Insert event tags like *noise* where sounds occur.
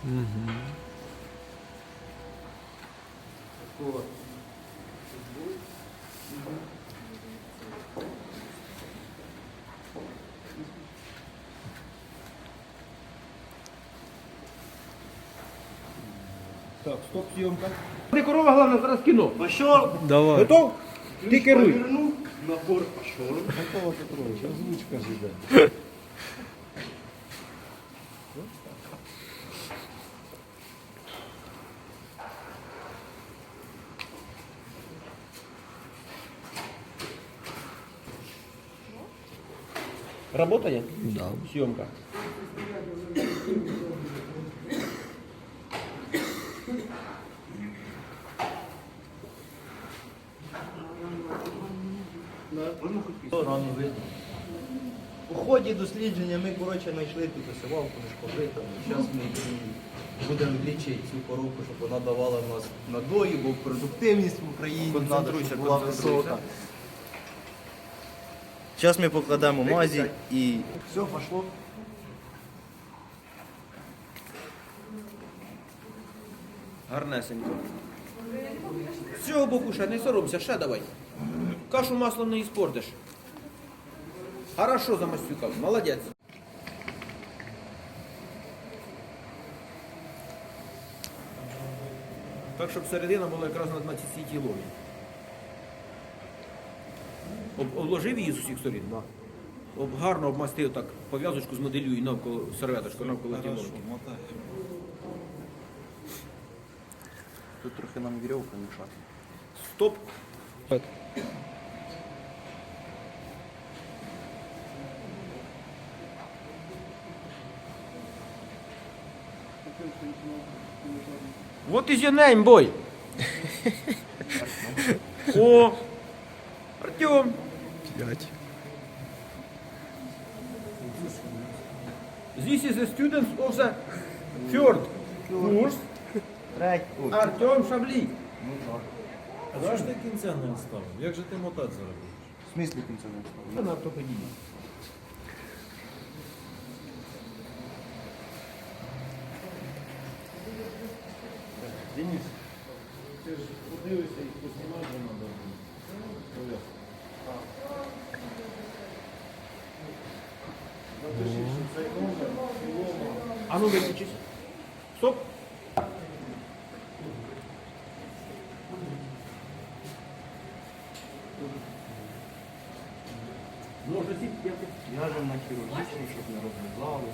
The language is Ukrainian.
Такого. Так, стоп, съемка. Ти корова, головне, зараз кіно. Пошел. Давай. Готов? Ти керуй. Повернул, напор пошел. Микола Петрович, озвучка ж іде. *laughs* Работає? Да. Съемка. Видно. У ході дослідження ми, коротше, знайшли тут осивалку між копитами. Зараз ми будемо лічити цю коровку, щоб вона давала в нас надої, бо продуктивність в Україні надо, щоб була висока. Зараз ми покладемо мазі і все, пішло. Гарнесенько. З цього боку ще не соромся, ще давай. Кашу маслом не іспортиш. Хорошо замастюкав, молодець. Так, щоб середина була якраз на 20 тілові. Об, обложив її з усіх сторін? Да. Об, гарно обмастив так, пов'язочку змоделюй навколо серветочку, навколо тіловки. Тут трохи нам вірьовка мішати. Стоп. What is your name, boy? *laughs* О, Артем. П'ять. This is a student of the third course. Треть. Ой, Артем Шаблі. А що ж ти кінця не оставив? Як же ти мотати зараз будеш? В смислі кінця не вставили? Це на ортопедії. Денис, Ти ж подивишся і поснімати вже треба буде. Пов'язку. Напиши, що цей номер в цілому А ну виключись. Стоп. Може, сі, я в'яжемо на хірургічний, щоб не розмазали.